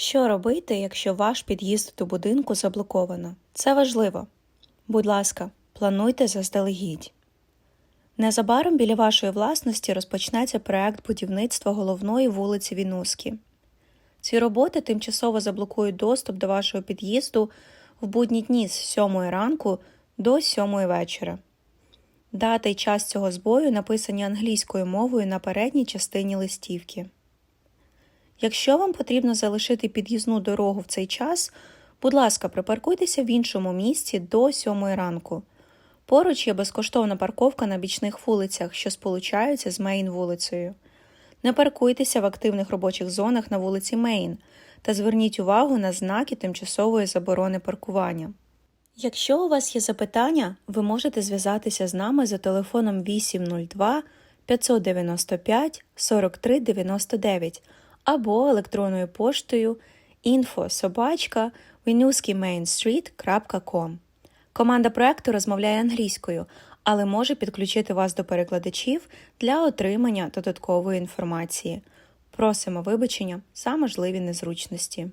Що робити, якщо ваш під'їзд до будинку заблоковано? Це важливо. Будь ласка, плануйте заздалегідь. Незабаром біля вашої власності розпочнеться проект будівництва головної вулиці Вінуски. Ці роботи тимчасово заблокують доступ до вашого під'їзду в будні дні з 7 ранку до 7 вечора. Дата і час цього збою написані англійською мовою на передній частині листівки. Якщо вам потрібно залишити під'їзну дорогу в цей час, будь ласка, припаркуйтеся в іншому місці до 7 ранку. Поруч є безкоштовна парковка на бічних вулицях, що сполучаються з Мейн вулицею. Не паркуйтеся в активних робочих зонах на вулиці Мейн та зверніть увагу на знаки тимчасової заборони паркування. Якщо у вас є запитання, ви можете зв'язатися з нами за телефоном 802 595 43 99 або електронною поштою info.sobachka.winuskimainstreet.com. Команда проекту розмовляє англійською, але може підключити вас до перекладачів для отримання додаткової інформації. Просимо вибачення за можливі незручності.